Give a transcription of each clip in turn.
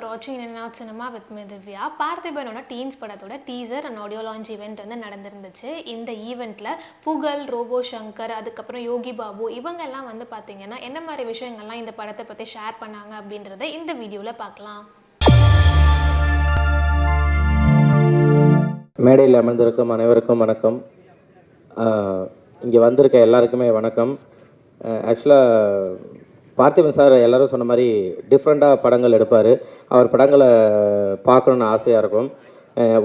you're வாட்சிங் என்ன cinema with Divya. பார்த்திபனோட டீன்ஸ் படத்தோட teaser and audio launch event வந்து நடந்திருந்துச்சு. இந்த ஈவெண்ட்டில் புகழ் ரோபோ சங்கர் அதுக்கப்புறம் யோகி பாபு இவங்கெல்லாம் வந்து பார்த்தீங்கன்னா என்ன மாதிரி விஷயங்கள்லாம் இந்த படத்தை பற்றி ஷேர் பண்ணாங்க அப்படின்றத இந்த வீடியோவில் பார்க்கலாம். மேடையில் அமர்ந்திருக்கும் அனைவருக்கும் வணக்கம். இங்கே வந்திருக்க எல்லாருக்குமே வணக்கம். ஆக்சுவலாக பார்த்திபன் சார் எல்லாரும் சொன்ன மாதிரி டிஃப்ரெண்ட்டாக படங்கள் எடுப்பார். அவர் படங்களை பார்க்கணுன்னு ஆசையாக இருக்கும்.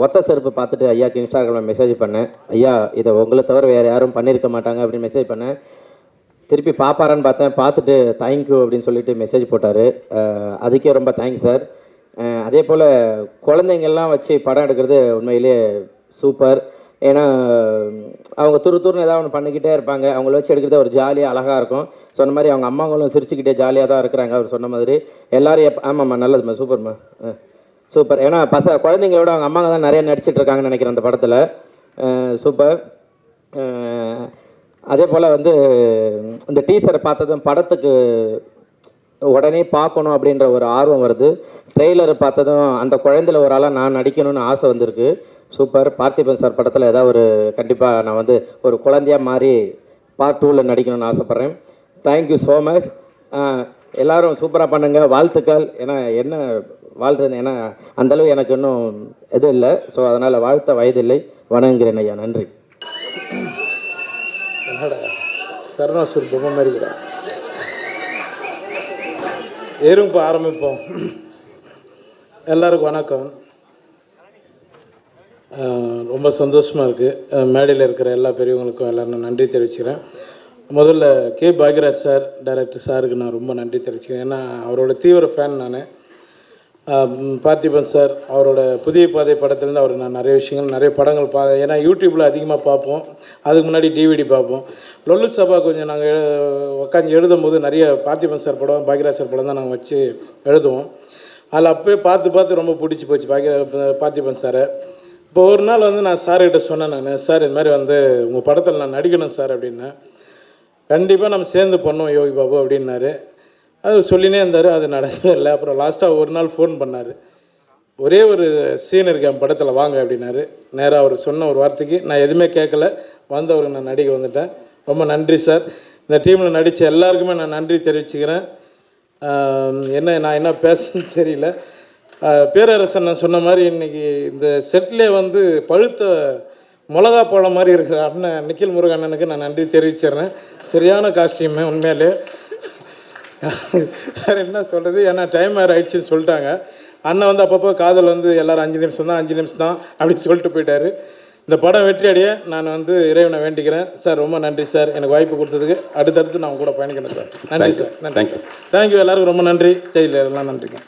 ஒத்த செருப்பு பார்த்துட்டு ஐயாக்கு இன்ஸ்டாகிராமில் மெசேஜ் பண்ணேன். ஐயா இதை உங்களை தவிர வேறு யாரும் பண்ணியிருக்க மாட்டாங்க அப்படின்னு மெசேஜ் பண்ணேன். திருப்பி பார்ப்பாரான்னு பார்த்தேன். பார்த்துட்டு தேங்க்யூ அப்படின்னு சொல்லிட்டு மெசேஜ் போட்டார். அதுக்கே ரொம்ப தேங்க்ஸ் சார் அதே போல் குழந்தைங்கள்லாம் வச்சு படம் எடுக்கிறது உண்மையிலே சூப்பர் ஏன்னா அவங்க துரு துருன்னு ஏதாவது ஒன்று பண்ணிக்கிட்டே இருப்பாங்க. அவங்கள வச்சு எடுக்கிறது ஒரு ஜாலியாக அழகாக இருக்கும். சொன்ன மாதிரி அவங்க அம்மாங்களும் சிரிச்சுக்கிட்டே ஜாலியாக தான் இருக்கிறாங்க அவர் சொன்ன மாதிரி. எல்லாரும் எப்போ ஆமாம்மா நல்லதும்மா சூப்பர்மா சூப்பர். ஏன்னா பச குழந்தைங்களோட அவங்க அம்மாங்க தான் நிறைய நடிச்சிட்டு இருக்காங்கன்னு நினைக்கிறேன் அந்த படத்தில். சூப்பர். அதே போல் வந்து இந்த டீசரை பார்த்ததும் படத்துக்கு உடனே பார்க்கணும் அப்படின்ற ஒரு ஆர்வம் வருது. ட்ரெய்லரை பார்த்ததும் அந்த குழந்தையில ஒரு ஆளாக நான் நடிக்கணும்னு ஆசை வந்திருக்கு. சூப்பர். பார்த்திபன் சார் படத்தில் ஏதாவது ஒரு கண்டிப்பாக நான் வந்து ஒரு குழந்தையாக மாறி பார்ட் டூவில் நடிக்கணும்னு ஆசைப்பட்றேன். தேங்க்யூ ஸோ மச் எல்லோரும் சூப்பராக பண்ணுங்க. வாழ்த்துக்கள். ஏன்னா என்ன வாழ்றது? ஏன்னா அந்தளவு எனக்கு இன்னும் எதுவும் இல்லை. ஸோ அதனால் வாழ்த்த வயதில்லை. வணங்குகிறேன் ஐயா. நன்றி. என்னடா? சரணாசூர் பொம்மை மாதிரிக்கிறேன் இப்போ ஆரம்பிப்போம். எல்லாருக்கும் வணக்கம். ரொம்ப சந்தோஷமாக இருக்குது மேடையில் இருக்கிற எல்லா பெரியவங்களுக்கும் எல்லாரும் நன்றி தெரிவிச்சுக்கிறேன். முதல்ல கே. பாக்யராஜ் சார் டைரக்டர் சாருக்கு நான் ரொம்ப நன்றி தெரிவிச்சுக்கிறேன். ஏன்னா அவரோட தீவிர ஃபேன் நான். பார்த்திபன் சார் அவரோட புதிய பாதை படத்துலேருந்து அவர் நான் நிறைய விஷயங்கள் நிறைய படங்கள் பா ஏன்னா யூடியூப்பில் அதிகமாக பார்ப்போம். அதுக்கு முன்னாடி டிவிடி பார்ப்போம். லொல்லு சபா கொஞ்சம் நாங்கள் உட்காந்து எழுதும் போது நிறைய பார்த்திபன் சார் படம் பாக்யராஜ் சார் படம் தான் நாங்கள் வச்சு எழுதுவோம். அதில் அப்போயே பார்த்து பார்த்து ரொம்ப பிடிச்சி போச்சு பாக்ய பார்த்திபன் சாரை. இப்போ ஒரு நாள் வந்து நான் சார்கிட்ட சொன்னேன் நான் சார் இது மாதிரி வந்து உங்கள் படத்தில் நான் நடிக்கணும் சார் அப்படின்னேன் கண்டிப்பாக நம்ம சேர்ந்து பண்ணோம் யோகி பாபு அப்படின்னாரு. அது சொல்லினே இருந்தார் அது நடக்கவே இல்லை அப்புறம் லாஸ்ட்டாக ஒரு நாள் ஃபோன் பண்ணார். ஒரே ஒரு சீன் இருக்கு என் படத்தில் வாங்க அப்படின்னாரு. நேராக அவர் சொன்ன ஒரு வார்த்தைக்கு நான் எதுவுமே கேட்கல. வந்தவருக்கு நான் நடிக்க வந்துட்டேன். ரொம்ப நன்றி சார். இந்த டீமில் நடித்த எல்லாருக்குமே நான் நன்றி தெரிவிச்சுக்கிறேன். என்ன நான் என்ன பேசணும்னு தெரியல. பேரரசன் சொன்ன மாதிரி இன்னைக்கு இந்த செட்லேயே வந்து பழுத்த மிளகா பழம் மாதிரி இருக்கிற அண்ணன் நிக்கில் முருகன் அண்ணனுக்கு நான் நன்றி தெரிவிச்சிடுறேன். சரியான காஸ்டியூமு உண்மையிலே. வேறு என்ன சொல்கிறது ஏன்னா டைம் வேறு ஆயிடுச்சுன்னு சொல்லிட்டாங்க. அண்ணன் வந்து அப்பப்போ காதல் வந்து எல்லாரும் அஞ்சு நிமிஷம் தான் அஞ்சு நிமிஷம் தான் அப்படி சொல்லிட்டு போயிட்டாரு. இந்த படம் வெற்றி அடைய நான் வந்து இறைவனை வேண்டிக்கிறேன். சார் ரொம்ப நன்றி சார். எனக்கு வாய்ப்பு கொடுத்ததுக்கு அடுத்தடுத்து நான் கூட பயணிக்கணும் சார். நன்றி சார். நன்றி சார். தேங்க்யூ எல்லாருக்கும் ரொம்ப நன்றி. ஸ்டேஜில் எல்லாம் நன்றிங்க.